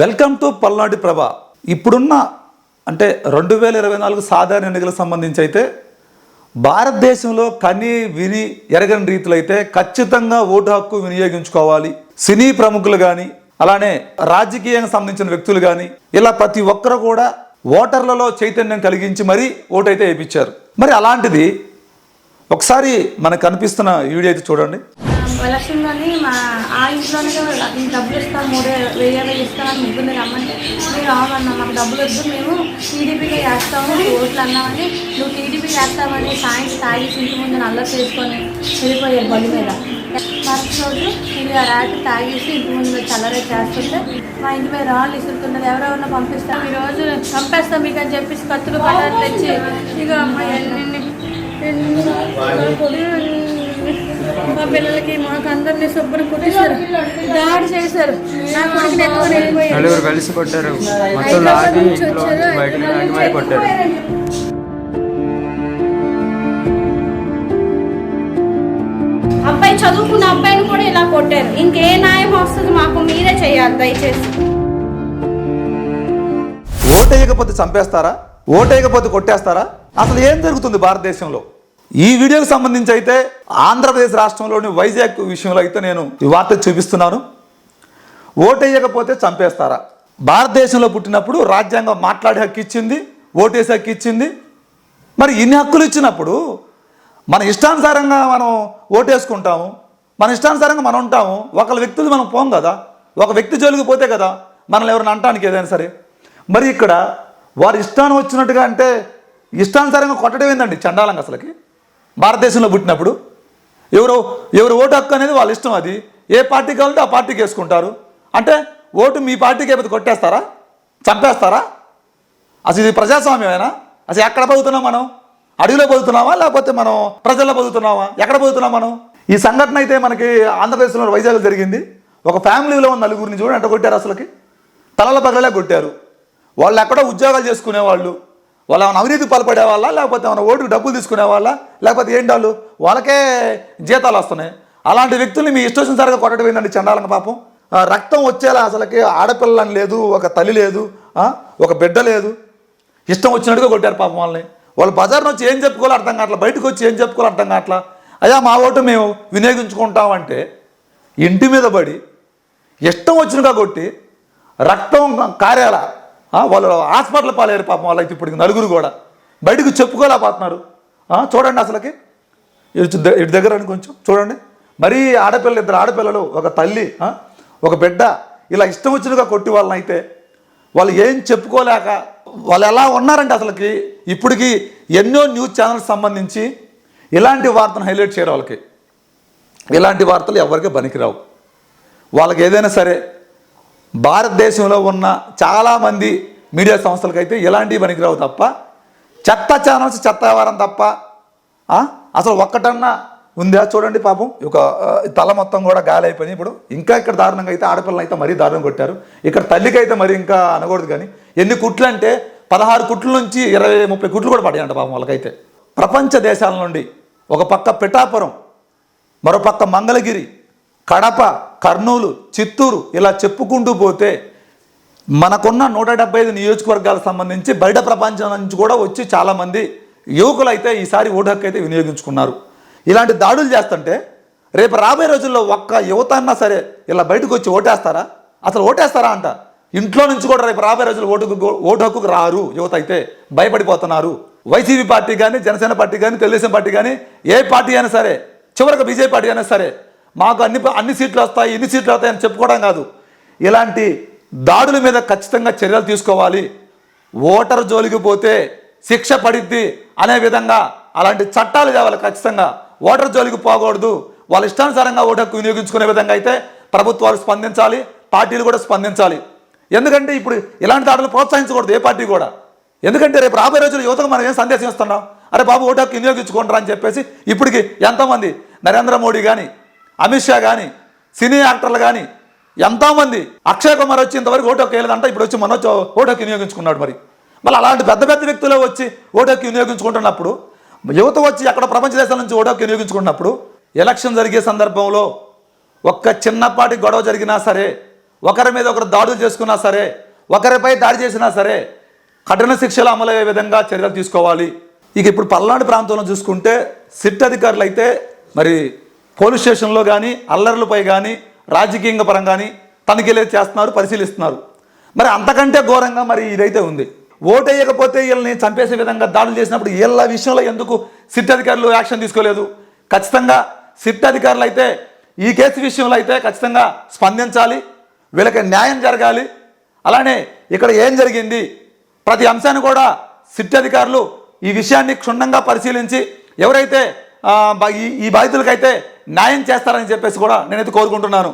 Welcome to Palnadu ప్రభ. ఇప్పుడున్న అంటే రెండు వేల ఇరవై నాలుగు సాధారణ ఎన్నికలకు సంబంధించి అయితే భారతదేశంలో కని విని ఎరగని రీతిలో అయితే ఖచ్చితంగా ఓటు హక్కు వినియోగించుకోవాలి. సినీ ప్రముఖులు కానీ అలానే రాజకీయానికి సంబంధించిన వ్యక్తులు కానీ ఇలా ప్రతి ఒక్కరు కూడా ఓటర్లలో చైతన్యం కలిగించి మరీ ఓటు అయితే వేయించారు మరి అలాంటిది ఒకసారి మనకు కనిపిస్తున్న వీడియో అయితే చూడండి. ఎలక్షన్లోని మా ఆ ఇంట్లోనే కదా డబ్బులు ఇస్తాం మూడు వెయ్యి వేలు ఇస్తా అని ముగ్గురు రమ్మంటే మీరు అవునన్నా మాకు డబ్బులు వద్దు మేము టీడీపీకి వేస్తాము ఓట్లు అన్నామని నువ్వు టీడీపీకి వేస్తామని సాయంత్రం తాగి ఇంటి ముందు నల్ల చేసుకొని వెళ్ళిపోయారు బలి మీద. మరుసటి రోజు ఇది ఆ రాత్రి తాగేసి ఇంటి ముందు చల్లరే చేస్తుంటే మా ఇంటి మీద రాళ్ళు ఇసురుతున్నది ఎవరెవరినో పంపిస్తాం ఈరోజు రోజు మీకు అని చెప్పేసి కత్తులు పట్టాలు తెచ్చి ఇక మా ఎన్ని మా పిల్లలకి మాకు అందరినీ శుభ్రం కుట్టిస్తారు. దాడి చేశారు. నా కొడుకుని ఎత్తుకొని వెళ్ళిపోయారు నలుగురు కలిసి కొట్టారు. మొత్తం లాగి ఇంట్లో నుంచి బయటకు లాగి మరి కొట్టారు. అబ్బాయి చదువుకున్న అబ్బాయిని కూడా ఇలా కొట్టారు. ఇంకే న్యాయం వస్తుంది మాకు మీరే చేయాలి దయచేసి. ఓటేయకపోతే చంపేస్తారా? ఓటేయకపోతే కొట్టేస్తారా? అసలు ఏం జరుగుతుంది భారతదేశంలో? ఈ వీడియోకి సంబంధించి అయితే ఆంధ్రప్రదేశ్ రాష్ట్రంలోని వైజాగ్ విషయంలో అయితే నేను ఈ వార్త చూపిస్తున్నాను. ఓటేయకపోతే చంపేస్తారా? భారతదేశంలో పుట్టినప్పుడు రాజ్యాంగం మాట్లాడే హక్కు ఇచ్చింది ఓటేసే హక్కు ఇచ్చింది. మరి ఇన్ని హక్కులు ఇచ్చినప్పుడు మన ఇష్టానుసారంగా మనం ఓటేసుకుంటాము మన ఇష్టానుసారంగా మనం ఉంటాము. ఒకళ్ళ వ్యక్తులు మనం పోం కదా ఒక వ్యక్తి జోలికి పోతే కదా మనల్ని ఎవరిని అంటానికి ఏదైనా సరే. మరి ఇక్కడ వారి ఇష్టాన్ని వచ్చినట్టుగా అంటే ఇష్టానుసారంగా కొట్టడం ఏందండి చండాలంగా అసలుకి? భారతదేశంలో పుట్టినప్పుడు ఎవరు ఎవరు ఓటు హక్కు అనేది వాళ్ళ ఇష్టం అది. ఏ పార్టీ కావాలంటే ఆ పార్టీకి వేసుకుంటారు. అంటే ఓటు మీ పార్టీకి ఏమైతే కొట్టేస్తారా? చంపేస్తారా? అసలు ఇది ప్రజాస్వామ్యమేనా? అసలు ఎక్కడ బతుకుతున్నాం మనం? అడవిలో బతుకుతున్నావా లేకపోతే మనం ప్రజల్లో బతుకుతున్నావా ఎక్కడ బతుకుతున్నాం మనం? ఈ సంఘటన అయితే మనకి ఆంధ్రప్రదేశ్లో వైజాగ్లో జరిగింది. ఒక ఫ్యామిలీలో ఉన్న నలుగురిని చూడండి ఎంత కొట్టారు అసలుకి? తలల పగలలే కొట్టారు. వాళ్ళు ఎక్కడో ఉద్యోగాలు చేసుకునే వాళ్ళు ఏమైనా అవినీతి పాల్పడే వాళ్ళ? లేకపోతే ఏమైనా ఓటుకు డబ్బులు తీసుకునే వాళ్ళ? లేకపోతే ఏంటి వాళ్ళు? వాళ్ళకే జీతాలు వస్తున్నాయి. అలాంటి వ్యక్తుల్ని మీ ఇష్టం సరిగా కొట్టడం ఏంటండి చండాలంగా పాపం? రక్తం వచ్చేలా అసలుకి ఆడపిల్లని లేదు ఒక తల్లి లేదు ఒక బిడ్డ లేదు. ఇష్టం వచ్చినట్టుగా కొట్టారు పాపం వాళ్ళని. వాళ్ళు బజార్ని వచ్చి ఏం చెప్పుకోవాలో అర్థం కావట్లా? బయటకు వచ్చి ఏం చెప్పుకోవాలో అర్థం కావట్లా? అయ్యా మా ఓటు మేము వినియోగించుకుంటామంటే ఇంటి మీద పడి ఇష్టం వచ్చినట్టుగా కొట్టి రక్తం కారేలా వాళ్ళు హాస్పిటల్ పాలేరు పాపం వాళ్ళైతే ఇప్పుడు నలుగురు కూడా. బయటకు చెప్పుకోలేకపోతున్నారు. ఆ, చూడండి అసలుకి. ఇటు ఇటు దగ్గర కొంచెం చూడండి. మరీ ఆడపిల్ల ఇద్దరు ఆడపిల్లలు ఒక తల్లి ఒక బిడ్డ ఇలా ఇష్టం వచ్చినగా కొట్టి వాళ్ళని అయితే వాళ్ళు ఏం చెప్పుకోలేక వాళ్ళు ఎలా ఉన్నారంటే అసలుకి? ఇప్పటికి ఎన్నో న్యూస్ ఛానల్స్ సంబంధించి ఇలాంటి వార్తను హైలైట్ చేయరు వాళ్ళకి. ఇలాంటి వార్తలు ఎవరికి పనికిరావు. వాళ్ళకి ఏదైనా సరే భారతదేశంలో ఉన్న చాలామంది మీడియా సంస్థలకైతే ఇలాంటివి పనికిరావు తప్ప చెత్త ఛానల్స్ చెత్త వ్యవహారం తప్ప అసలు ఒక్కటన్నా ఉందా చూడండి పాపం. ఒక తల మొత్తం కూడా గాలి అయిపోయింది ఇప్పుడు ఇంకా ఇక్కడ దారుణంగా అయితే ఆడపిల్లలు అయితే మరీ దారుణం కొట్టారు. ఇక్కడ తల్లికి అయితే మరీ ఇంకా అనకూడదు కానీ ఎన్ని కుట్లు అంటే పదహారు కుట్ల నుంచి ఇరవై ముప్పై కుట్లు కూడా పడ్డాయంట పాపం వాళ్ళకైతే. ప్రపంచ దేశాల నుండి ఒక పక్క పిఠాపురం మరో పక్క మంగళగిరి కడప కర్నూలు చిత్తూరు ఇలా చెప్పుకుంటూ పోతే మనకున్న నూట డెబ్బై ఐదు నియోజకవర్గాలకు సంబంధించి బయట ప్రపంచం నుంచి కూడా వచ్చి చాలామంది యువకులు అయితే ఈసారి ఓటు హక్కు అయితే వినియోగించుకున్నారు. ఇలాంటి దాడులు చేస్తుంటే రేపు రాబోయే రోజుల్లో ఒక్క యువత అన్నా సరే ఇలా బయటకు వచ్చి ఓటేస్తారా? అసలు ఓటేస్తారా అంట. ఇంట్లో నుంచి కూడా రేపు రాబోయే రోజులు ఓటుకు ఓటు హక్కుకు రారు యువత అయితే. భయపడిపోతున్నారు. వైసీపీ పార్టీ కానీ జనసేన పార్టీ కానీ తెలుగుదేశం పార్టీ కానీ ఏ పార్టీ అయినా సరే చివరికి బీజేపీ పార్టీ అయినా సరే మాకు అన్ని అన్ని సీట్లు వస్తాయి ఎన్ని సీట్లు వస్తాయని చెప్పుకోవడం కాదు. ఇలాంటి దాడుల మీద ఖచ్చితంగా చర్యలు తీసుకోవాలి. ఓటర్ జోలికి పోతే శిక్ష పడిద్ది అనే విధంగా అలాంటి చట్టాలు తేవాలి ఖచ్చితంగా. ఓటర్ జోలికి పోకూడదు. వాళ్ళ ఇష్టానుసారంగా ఓటు హక్కు వినియోగించుకునే విధంగా అయితే ప్రభుత్వాలు స్పందించాలి పార్టీలు కూడా స్పందించాలి. ఎందుకంటే ఇప్పుడు ఇలాంటి దాడులు ప్రోత్సహించకూడదు ఏ పార్టీ కూడా. ఎందుకంటే రేపు రాబోయే రోజులు యువతకు మనం ఏం సందేశం ఇస్తున్నాం? అరే బాబు ఓటు హక్కు వినియోగించుకుంటారా అని చెప్పేసి ఇప్పటికి ఎంతోమంది నరేంద్ర మోడీ కానీ అమిత్ షా కానీ సినీ యాక్టర్లు కానీ ఎంతోమంది అక్షయ్ కుమార్ వచ్చి ఇంతవరకు ఓటు హక్కు వేయలేదంట ఇప్పుడు వచ్చి మనోజ్ ఓటోకి వినియోగించుకున్నాడు మరి. మళ్ళీ అలాంటి పెద్ద పెద్ద వ్యక్తులు వచ్చి ఓటోకి వినియోగించుకుంటున్నప్పుడు యువత వచ్చి అక్కడ ప్రపంచ దేశాల నుంచి ఓటోకి వినియోగించుకున్నప్పుడు ఎలక్షన్ జరిగే సందర్భంలో ఒక్క చిన్నపాటి గొడవ జరిగినా సరే ఒకరి మీద ఒకరు దాడులు చేసుకున్నా సరే ఒకరిపై దాడి చేసినా సరే కఠిన శిక్షలు అమలయ్యే విధంగా చర్యలు తీసుకోవాలి. ఇక ఇప్పుడు పల్నాడు ప్రాంతంలో చూసుకుంటే సిట్ అధికారులు అయితే మరి పోలీస్ స్టేషన్లో కానీ అల్లర్లపై కానీ రాజకీయంగా పరం కానీ తనిఖీలు చేస్తున్నారు పరిశీలిస్తున్నారు. మరి అంతకంటే ఘోరంగా మరి ఇదైతే ఉంది. ఓటేయకపోతే వీళ్ళని చంపేసే విధంగా దాడులు చేసినప్పుడు వీళ్ళ విషయంలో ఎందుకు సిట్ అధికారులు యాక్షన్ తీసుకోలేదు? ఖచ్చితంగా సిట్ అధికారులు అయితే ఈ కేసు విషయంలో అయితే ఖచ్చితంగా స్పందించాలి వీళ్ళకి న్యాయం జరగాలి. అలానే ఇక్కడ ఏం జరిగింది? ప్రతి అంశాన్ని కూడా సిట్ అధికారులు ఈ విషయాన్ని క్షుణ్ణంగా పరిశీలించి ఎవరైతే ఈ బాధితులకైతే న్యాయం చేస్తారని చెప్పేసి కూడా నేనైతే కోరుకుంటున్నాను.